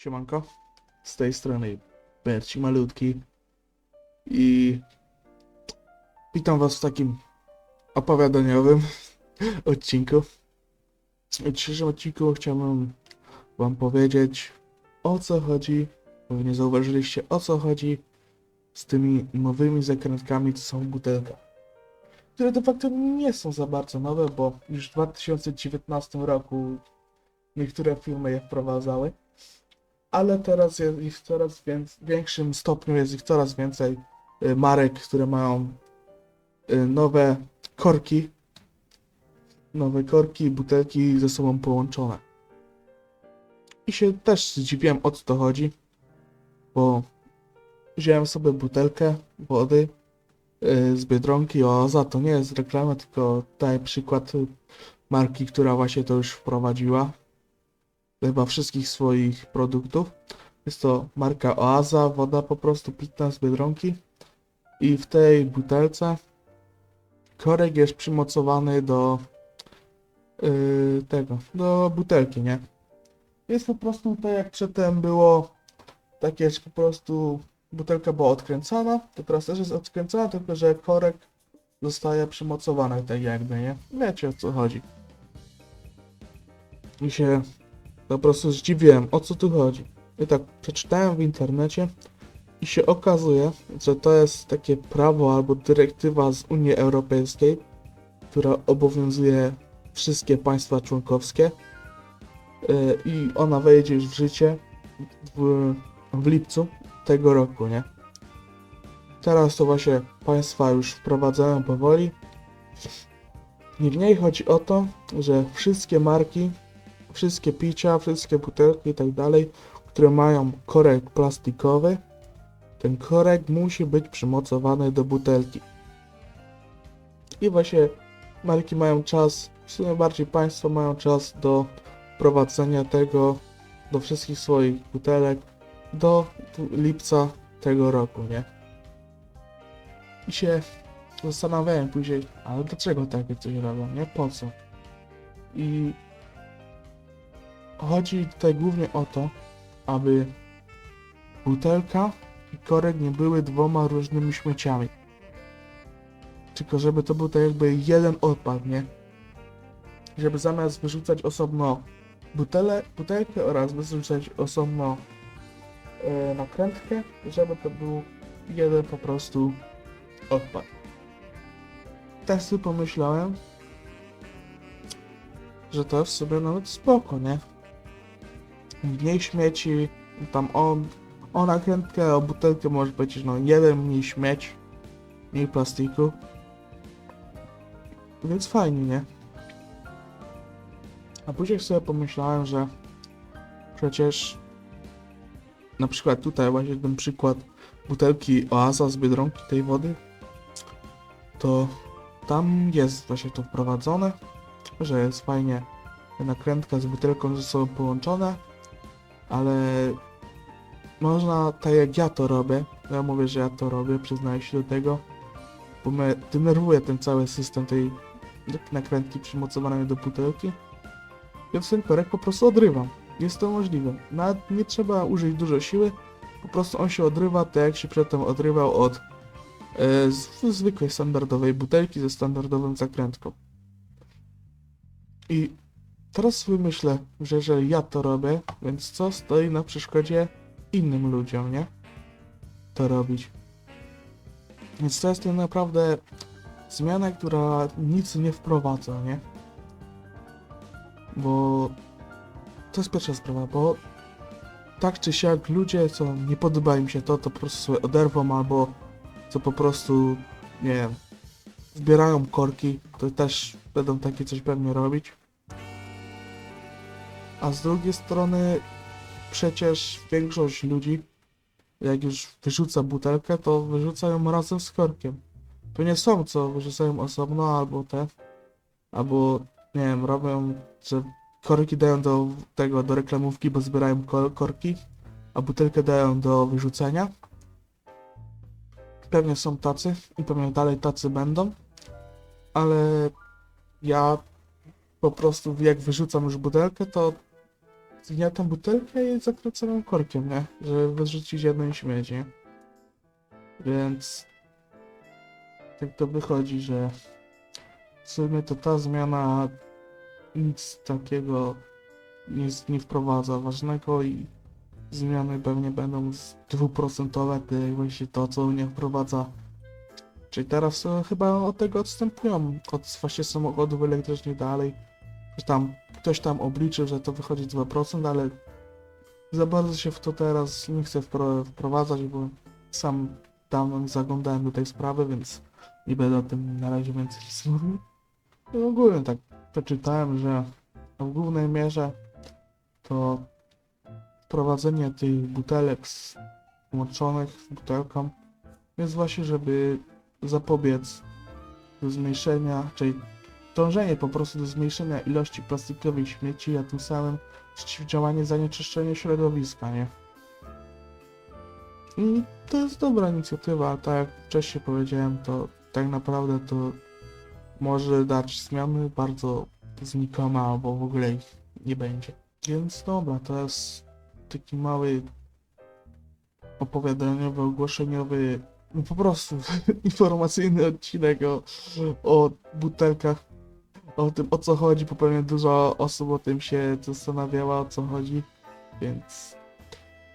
Siemanko, z tej strony Berci Malutki i witam was w takim opowiadaniowym odcinku. W dzisiejszym odcinku chciałbym wam powiedzieć o co chodzi, pewnie zauważyliście o co chodzi z tymi nowymi zakrętkami, co są w. Które de facto nie są za bardzo nowe, bo już w 2019 roku niektóre firmy je wprowadzały ale teraz jest ich w coraz więc, większym stopniu jest ich coraz więcej y, marek, które mają y, nowe korki, nowe korki butelki ze sobą połączone. I się też zdziwiłem o co to chodzi, bo wziąłem sobie butelkę wody y, z Biedronki. Oaza, to nie jest reklama, tylko daję przykład marki, która właśnie to już wprowadziła chyba wszystkich swoich produktów. Jest to marka Oaza, woda po prostu pitna z Biedronki. I w tej butelce korek jest przymocowany do yy, tego, do butelki, nie? Jest po prostu tak jak przedtem było takie, że po prostu butelka była odkręcana, to teraz też jest odkręcana, tylko że korek zostaje przymocowany tak jakby, nie? Wiecie o co chodzi. I się po prostu zdziwiłem, o co tu chodzi. I tak przeczytałem w internecie i się okazuje, że to jest takie prawo albo dyrektywa z Unii Europejskiej, która obowiązuje wszystkie państwa członkowskie Yy, i ona wejdzie już w życie w, w lipcu tego roku, nie? Teraz to właśnie państwa już wprowadzają powoli. I w niej chodzi o to, że wszystkie marki wszystkie picia, wszystkie butelki i tak dalej, które mają korek plastikowy, ten korek musi być przymocowany do butelki. I właśnie marki mają czas, w sumie bardziej państwo mają czas do wprowadzenia tego do wszystkich swoich butelek do lipca tego roku, nie? I się zastanawiałem później, ale dlaczego takie coś robią, nie? Po co? I Chodzi tutaj głównie o to, aby butelka i korek nie były dwoma różnymi śmieciami. Tylko żeby to był tak jakby jeden odpad, nie? Żeby zamiast wyrzucać osobno butele, butelkę oraz wyrzucać osobno e, nakrętkę, żeby to był jeden po prostu odpad. Tak sobie pomyślałem, że to w sobie nawet spoko, nie? Mniej śmieci, tam o, o nakrętkę, o butelkę może być no jeden mniej śmieć, mniej plastiku. Więc fajnie, nie? A później sobie pomyślałem, że przecież na przykład tutaj właśnie ten przykład butelki Oaza z Biedronki tej wody, to tam jest właśnie to wprowadzone, że jest fajnie nakrętka z butelką ze sobą połączone ale można, tak jak ja to robię, ja mówię, że ja to robię, przyznaję się do tego, bo mnie denerwuje ten cały system tej nakrętki przymocowanej do butelki, więc ten korek po prostu odrywam. Jest to możliwe. Nawet nie trzeba użyć dużo siły, po prostu on się odrywa tak jak się przedtem odrywał od e, z, zwykłej standardowej butelki ze standardową zakrętką. I Teraz sobie myślę, że jeżeli ja to robię, więc co stoi na przeszkodzie innym ludziom, nie? To robić. Więc to jest tak naprawdę zmiana, która nic nie wprowadza, nie? Bo to jest pierwsza sprawa, bo tak czy siak ludzie, co nie podoba im się to, to po prostu sobie oderwą albo co po prostu, nie wiem, zbierają korki, to też będą takie coś pewnie robić a z drugiej strony przecież większość ludzi, jak już wyrzuca butelkę, to wyrzuca ją razem z korkiem. To nie są, co wyrzucają osobno, albo te, albo nie wiem, robią, że korki dają do tego, do reklamówki, bo zbierają ko korki, a butelkę dają do wyrzucenia. Pewnie są tacy i pewnie dalej tacy będą, ale ja po prostu jak wyrzucam już butelkę, to zgniatą butelkę i zakręconą korkiem, nie? Żeby wyrzucić jedną śmieci. Więc tak to wychodzi, że w sumie to ta zmiana nic takiego nie, nie wprowadza ważnego i zmiany pewnie będą dwuprocentowe, to jak właśnie to, co nie wprowadza. Czyli teraz e, chyba od tego odstępują, od właśnie samochodów elektrycznych dalej. Że tam ktoś tam obliczył, że to wychodzi 2%, ale za bardzo się w to teraz nie chcę wpro- wprowadzać, bo sam dawno zaglądałem do tej sprawy, więc nie będę o tym na razie więcej mówił. I ogólnie tak przeczytałem, że w głównej mierze to wprowadzenie tych butelek łączonych z butelką jest właśnie, żeby zapobiec zmniejszenia, czyli dążenie po prostu do zmniejszenia ilości plastikowych śmieci, a tym samym przeciwdziałanie zanieczyszczeniu środowiska, nie? I to jest dobra inicjatywa, a tak jak wcześniej powiedziałem, to tak naprawdę to może dać zmiany bardzo znikome, albo w ogóle ich nie będzie. Więc dobra, to jest taki mały opowiadaniowy, ogłoszeniowy, no po prostu informacyjny odcinek o, o butelkach, o tym o co chodzi, bo pewnie dużo osób o tym się zastanawiała o co chodzi, więc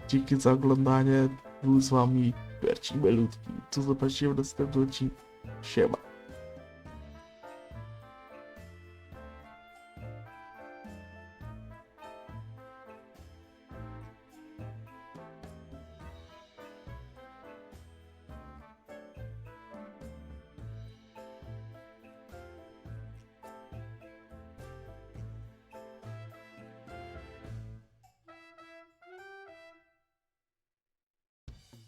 dzięki za oglądanie, był z wami Bercin Belutki, tu zobaczymy w następnym odcinku, siema.